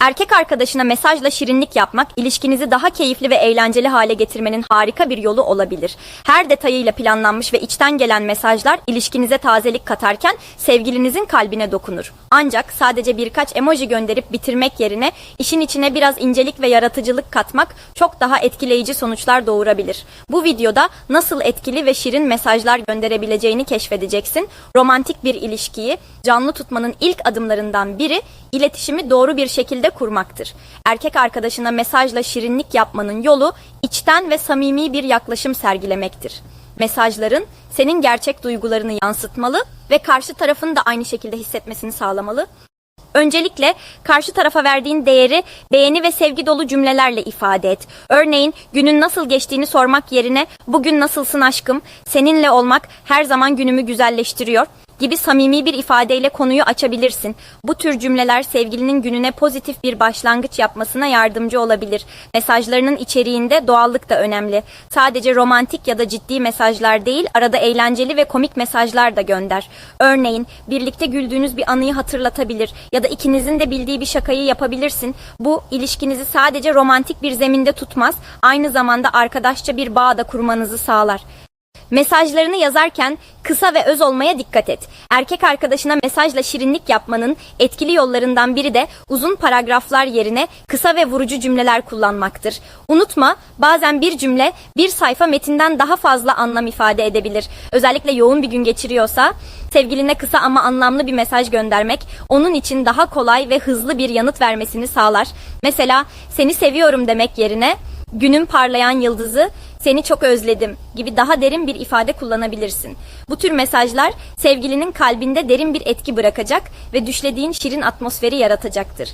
Erkek arkadaşına mesajla şirinlik yapmak, ilişkinizi daha keyifli ve eğlenceli hale getirmenin harika bir yolu olabilir. Her detayıyla planlanmış ve içten gelen mesajlar ilişkinize tazelik katarken sevgilinizin kalbine dokunur. Ancak sadece birkaç emoji gönderip bitirmek yerine işin içine biraz incelik ve yaratıcılık katmak çok daha etkileyici sonuçlar doğurabilir. Bu videoda nasıl etkili ve şirin mesajlar gönderebileceğini keşfedeceksin. Romantik bir ilişkiyi canlı tutmanın ilk adımlarından biri iletişimi doğru bir şekilde kurmaktır. Erkek arkadaşına mesajla şirinlik yapmanın yolu içten ve samimi bir yaklaşım sergilemektir. Mesajların senin gerçek duygularını yansıtmalı ve karşı tarafın da aynı şekilde hissetmesini sağlamalı. Öncelikle karşı tarafa verdiğin değeri beğeni ve sevgi dolu cümlelerle ifade et. Örneğin günün nasıl geçtiğini sormak yerine bugün nasılsın aşkım, seninle olmak her zaman günümü güzelleştiriyor gibi samimi bir ifadeyle konuyu açabilirsin. Bu tür cümleler sevgilinin gününe pozitif bir başlangıç yapmasına yardımcı olabilir. Mesajlarının içeriğinde doğallık da önemli. Sadece romantik ya da ciddi mesajlar değil, arada eğlenceli ve komik mesajlar da gönder. Örneğin birlikte güldüğünüz bir anıyı hatırlatabilir ya da ikinizin de bildiği bir şakayı yapabilirsin. Bu ilişkinizi sadece romantik bir zeminde tutmaz, aynı zamanda arkadaşça bir bağ da kurmanızı sağlar. Mesajlarını yazarken kısa ve öz olmaya dikkat et. Erkek arkadaşına mesajla şirinlik yapmanın etkili yollarından biri de uzun paragraflar yerine kısa ve vurucu cümleler kullanmaktır. Unutma, bazen bir cümle bir sayfa metinden daha fazla anlam ifade edebilir. Özellikle yoğun bir gün geçiriyorsa sevgiline kısa ama anlamlı bir mesaj göndermek onun için daha kolay ve hızlı bir yanıt vermesini sağlar. Mesela seni seviyorum demek yerine günün parlayan yıldızı, seni çok özledim gibi daha derin bir ifade kullanabilirsin. Bu tür mesajlar sevgilinin kalbinde derin bir etki bırakacak ve düşlediğin şirin atmosferi yaratacaktır.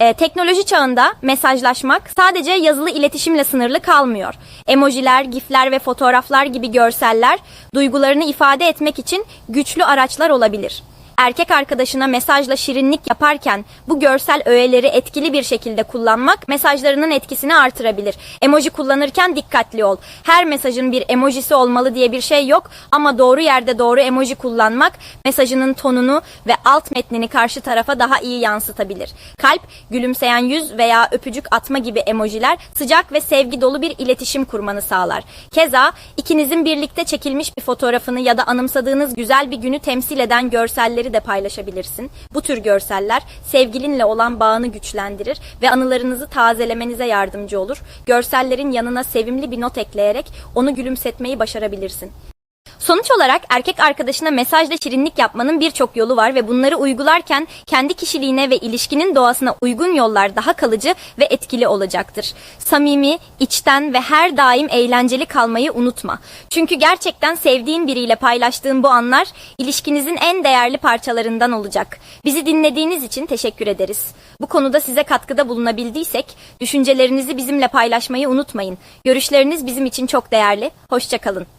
Ee, teknoloji çağında mesajlaşmak sadece yazılı iletişimle sınırlı kalmıyor. Emojiler, gifler ve fotoğraflar gibi görseller duygularını ifade etmek için güçlü araçlar olabilir. Erkek arkadaşına mesajla şirinlik yaparken bu görsel öğeleri etkili bir şekilde kullanmak mesajlarının etkisini artırabilir. Emoji kullanırken dikkatli ol. Her mesajın bir emojisi olmalı diye bir şey yok ama doğru yerde doğru emoji kullanmak mesajının tonunu ve alt metnini karşı tarafa daha iyi yansıtabilir. Kalp, gülümseyen yüz veya öpücük atma gibi emojiler sıcak ve sevgi dolu bir iletişim kurmanı sağlar. Keza ikinizin birlikte çekilmiş bir fotoğrafını ya da anımsadığınız güzel bir günü temsil eden görselleri de paylaşabilirsin. Bu tür görseller sevgilinle olan bağını güçlendirir ve anılarınızı tazelemenize yardımcı olur. Görsellerin yanına sevimli bir not ekleyerek onu gülümsetmeyi başarabilirsin. Sonuç olarak erkek arkadaşına mesajla şirinlik yapmanın birçok yolu var ve bunları uygularken kendi kişiliğine ve ilişkinin doğasına uygun yollar daha kalıcı ve etkili olacaktır. Samimi, içten ve her daim eğlenceli kalmayı unutma. Çünkü gerçekten sevdiğin biriyle paylaştığın bu anlar ilişkinizin en değerli parçalarından olacak. Bizi dinlediğiniz için teşekkür ederiz. Bu konuda size katkıda bulunabildiysek düşüncelerinizi bizimle paylaşmayı unutmayın. Görüşleriniz bizim için çok değerli. Hoşçakalın.